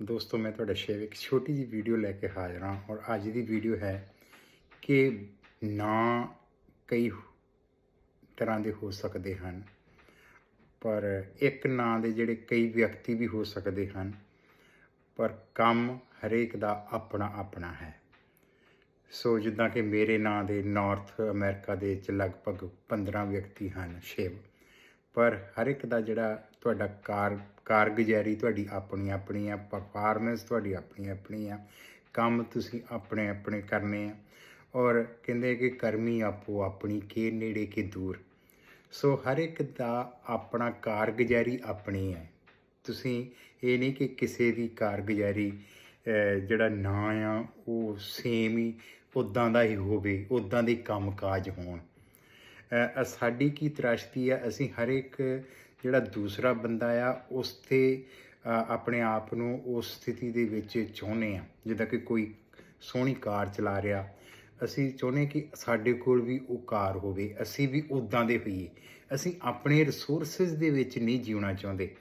ਦੋਸਤੋ, ਮੈਂ ਤੁਹਾਡਾ ਸ਼ੇਰ ਇੱਕ ਛੋਟੀ ਜਿਹੀ ਵੀਡੀਓ ਲੈ ਕੇ ਹਾਜ਼ਰ ਹਾਂ ਔਰ ਅੱਜ ਦੀ ਵੀਡੀਓ ਹੈ ਕਿ ਨਾਂ ਕਈ ਤਰ੍ਹਾਂ ਦੇ ਹੋ ਸਕਦੇ ਹਨ, ਪਰ ਇੱਕ ਨਾਂ ਦੇ ਜਿਹੜੇ ਕਈ ਵਿਅਕਤੀ ਵੀ ਹੋ ਸਕਦੇ ਹਨ, ਪਰ ਕੰਮ ਹਰੇਕ ਦਾ ਆਪਣਾ ਆਪਣਾ ਹੈ। ਸੋ ਜਿੱਦਾਂ ਕਿ ਮੇਰੇ ਨਾਂ ਦੇ ਨਾਰਥ ਅਮਰੀਕਾ ਦੇ ਵਿੱਚ ਲਗਭਗ 15 ਵਿਅਕਤੀ ਹਨ ਸ਼ਿਵ ਪਰ ਹਰ ਇੱਕ ਦਾ ਜਿਹੜਾ ਤੁਹਾਡਾ ਕਾਰ, ਕਾਰਗੁਜ਼ਾਰੀ ਤੁਹਾਡੀ ਆਪਣੀ ਆਪਣੀ ਆ ਪਰਫਾਰਮੈਂਸ ਤੁਹਾਡੀ ਆਪਣੀ ਆਪਣੀ ਆ, ਕੰਮ ਤੁਸੀਂ ਆਪਣੇ ਆਪਣੇ ਕਰਨੇ ਆ। ਔਰ ਕਹਿੰਦੇ ਕਿ ਕਰਮੀ ਆਪੋ ਆਪਣੀ, ਕੇ ਨੇੜੇ ਕੇ ਦੂਰ। ਸੋ ਹਰ ਇੱਕ ਦਾ ਆਪਣਾ ਕਾਰਗੁਜ਼ਾਰੀ ਆਪਣੀ ਹੈ ਤੁਸੀਂ ਇਹ ਨਹੀਂ ਕਿ ਕਿਸੇ ਦੀ ਕਾਰਗੁਜ਼ਾਰੀ ਜਿਹੜਾ ਨਾਂ ਆ, ਉਹ ਸੇਮ ਹੀ ਉਦਾਂ ਦਾ ਹੀ ਹੋਵੇ ਉਦਾਂ ਦੇ ਕੰਮਕਾਜ ਹੋਣ। ਸਾਡੀ ਕੀ ਤਰਾਸ਼ਤੀ ਆ ਅਸੀਂ ਹਰ ਇੱਕ ਜਿਹੜਾ ਦੂਸਰਾ ਬੰਦਾ ਆ, ਉਸ ਤੇ ਆਪਣੇ ਆਪ ਨੂੰ ਉਸ ਸਥਿਤੀ ਦੇ ਵਿੱਚ ਚਾਹੁੰਦੇ ਆ ਜਿੱਦਾਂ ਕਿ ਕੋਈ ਸੋਹਣੀ ਕਾਰ ਚਲਾ ਰਿਹਾ, ਅਸੀਂ ਚਾਹੁੰਦੇ ਕਿ ਸਾਡੇ ਕੋਲ ਵੀ ਉਹ ਕਾਰ ਹੋਵੇ। ਅਸੀਂ ਵੀ ਉਦਾਂ ਦੇ ਹੋਈਏ। ਅਸੀਂ ਆਪਣੇ ਰਿਸੋਰਸਸ ਦੇ ਵਿੱਚ ਨਹੀਂ ਜਿਉਣਾ ਚਾਹੁੰਦੇ।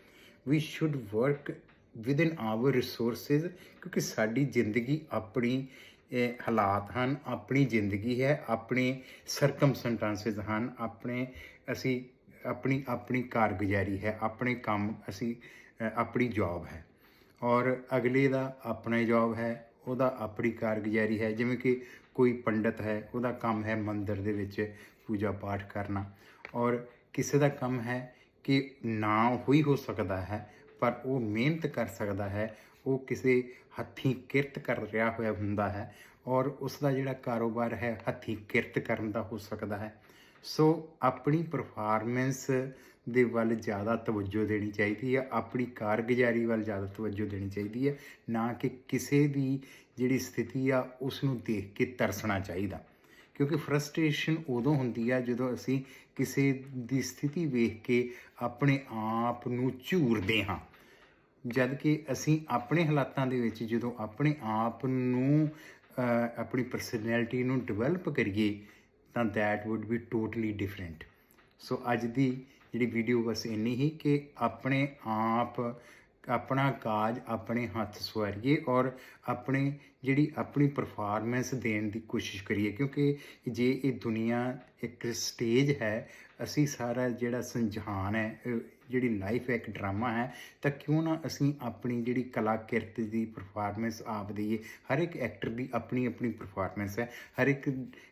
We should work with in our resources ਕਿਉਂਕਿ ਸਾਡੀ ਜ਼ਿੰਦਗੀ ਆਪਣੀ ਇਹ ਹਾਲਾਤ ਹਨ, ਆਪਣੀ ਜ਼ਿੰਦਗੀ ਹੈ, ਆਪਣੇ ਸਰਕਮਸਟੈਂਸਸ ਹਨ, ਆਪਣੇ, ਅਸੀਂ ਆਪਣੀ ਆਪਣੀ ਕਾਰਗੁਜ਼ਾਰੀ ਹੈ, ਆਪਣੇ ਕੰਮ ਅਸੀਂ ਆਪਣੀ ਜੌਬ ਹੈ। ਔਰ ਅਗਲੇ ਦਾ ਆਪਣਾ ਜੌਬ ਹੈ, ਉਹਦਾ ਆਪਣੀ ਕਾਰਗੁਜ਼ਾਰੀ ਹੈ, ਜਿਵੇਂ ਕਿ ਕੋਈ ਪੰਡਤ ਹੈ, ਉਹਦਾ ਕੰਮ ਹੈ ਮੰਦਿਰ ਦੇ ਵਿੱਚ ਪੂਜਾ ਪਾਠ ਕਰਨਾ। ਔਰ ਕਿਸੇ ਦਾ ਕੰਮ ਹੈ ਕਿ ਨਾ ਹੋਈ ਹੋ ਸਕਦਾ ਹੈ, ਪਰ ਉਹ ਮਿਹਨਤ ਕਰ ਸਕਦਾ ਹੈ ਉਹ ਕਿਸੇ ਹੱਥੀਂ ਕਿਰਤ ਕਰ ਰਿਹਾ ਹੋਇਆ ਹੁੰਦਾ ਹੈ ਔਰ ਉਸ ਦਾ ਜਿਹੜਾ ਕਾਰੋਬਾਰ ਹੈ ਹੱਥੀਂ ਕਿਰਤ ਕਰਨ ਦਾ ਹੋ ਸਕਦਾ ਹੈ। ਸੋ ਆਪਣੀ ਪਰਫਾਰਮੈਂਸ ਦੇ ਵੱਲ ਜ਼ਿਆਦਾ ਤਵੱਜੋ ਦੇਣੀ ਚਾਹੀਦੀ ਹੈ, ਆਪਣੀ ਕਾਰਗੁਜ਼ਾਰੀ ਵੱਲ ਜ਼ਿਆਦਾ ਤਵੱਜੋ ਦੇਣੀ ਚਾਹੀਦੀ ਹੈ, ਨਾ ਕਿ ਕਿਸੇ ਦੀ ਜਿਹੜੀ ਸਥਿਤੀ ਆ ਉਸ ਨੂੰ ਦੇਖ ਕੇ ਤਰਸਣਾ ਚਾਹੀਦਾ। ਕਿਉਂਕਿ ਫਰਸਟ੍ਰੇਸ਼ਨ ਉਦੋਂ ਹੁੰਦੀ ਆ ਜਦੋਂ ਅਸੀਂ ਕਿਸੇ ਦੀ ਸਥਿਤੀ ਵੇਖ ਕੇ ਆਪਣੇ ਆਪ ਨੂੰ ਝੂਰਦੇ ਹਾਂ। ਜਦ ਕਿ ਅਸੀਂ ਆਪਣੇ ਹਾਲਾਤਾਂ ਦੇ ਵਿੱਚ ਜਦੋਂ ਆਪਣੇ ਆਪ ਨੂੰ ਆਪਣੀ ਪਰਸਨੈਲਿਟੀ ਨੂੰ ਡਿਵੈਲਪ ਕਰੀਏ, ਤਾਂ that would be totally different so ਅੱਜ ਦੀ ਜਿਹੜੀ ਵੀਡੀਓ ਬਸ ਇੰਨੀ ਹੀ ਕਿ ਆਪਣੇ ਆਪ, ਆਪਣਾ ਕਾਜ ਆਪਣੇ ਹੱਥ ਸਵਾਰੀਏ ਔਰ ਆਪਣੇ ਜਿਹੜੀ ਆਪਣੀ ਪਰਫਾਰਮੈਂਸ ਦੇਣ ਦੀ ਕੋਸ਼ਿਸ਼ ਕਰੀਏ, ਕਿਉਂਕਿ ਜੇ ਇਹ ਦੁਨੀਆ ਇੱਕ ਸਟੇਜ ਹੈ, ਅਸੀਂ ਸਾਰਾ ਜਿਹੜਾ ਸੰਜਹਾਨ ਹੈ ਜਿਹੜੀ ਲਾਈਫ ਹੈ, ਇੱਕ ਡਰਾਮਾ ਹੈ, ਤਾਂ ਕਿਉਂ ਨਾ ਅਸੀਂ ਆਪਣੀ ਜਿਹੜੀ ਕਲਾ, ਕਿਰਤ ਦੀ ਪਰਫਾਰਮੈਂਸ ਆਪ ਦਈਏ। ਹਰ ਇੱਕ ਐਕਟਰ ਦੀ ਆਪਣੀ ਆਪਣੀ ਪਰਫਾਰਮੈਂਸ ਹੈ। ਹਰ ਇੱਕ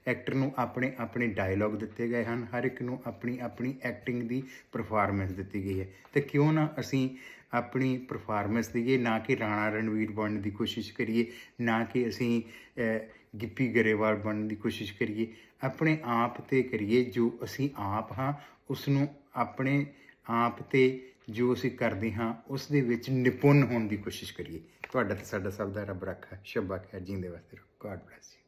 ਐਕਟਰ ਨੂੰ ਆਪਣੇ ਆਪਣੇ ਡਾਇਲੌਗ ਦਿੱਤੇ ਗਏ ਹਨ। ਹਰ ਇੱਕ ਨੂੰ ਆਪਣੀ ਆਪਣੀ ਐਕਟਿੰਗ ਦੀ ਪਰਫਾਰਮੈਂਸ ਦਿੱਤੀ ਗਈ ਹੈ। ਤੇ ਕਿਉਂ ਨਾ ਅਸੀਂ ਆਪਣੀ ਪਰਫਾਰਮੈਂਸ ਦਈਏ, ਨਾ ਕਿ ਰਾਣਾ ਰਣਵੀਰ ਬਣਨ ਦੀ ਕੋਸ਼ਿਸ਼ ਕਰੀਏ, ਨਾ ਕਿ ਅਸੀਂ ਗਿੱਪੀ ਗਰੇਵਾਲ ਬਣਨ ਦੀ ਕੋਸ਼ਿਸ਼ ਕਰੀਏ। ਆਪਣੇ ਆਪ ਤੇ ਕਰੀਏ ਜੋ ਅਸੀਂ ਆਪ ਹਾਂ ਉਸ ਨੂੰ ਆਪਣੇ ਆਪ ਤੇ ਜੋ ਅਸੀਂ ਕਰਦੇ ਹਾਂ, ਉਸ ਦੇ ਵਿੱਚ ਨਿਪੁੰਨ ਹੋਣ ਦੀ ਕੋਸ਼ਿਸ਼ ਕਰੀਏ। ਤੁਹਾਡਾ ਤੇ ਸਾਡਾ ਸਭ ਦਾ ਰੱਬ ਰੱਖਾ ਸ਼ਬਾ ਖੈਰ ਜਿੰਦੇ ਵਾਸਤੇ ਗੋਡ ਬlesਸ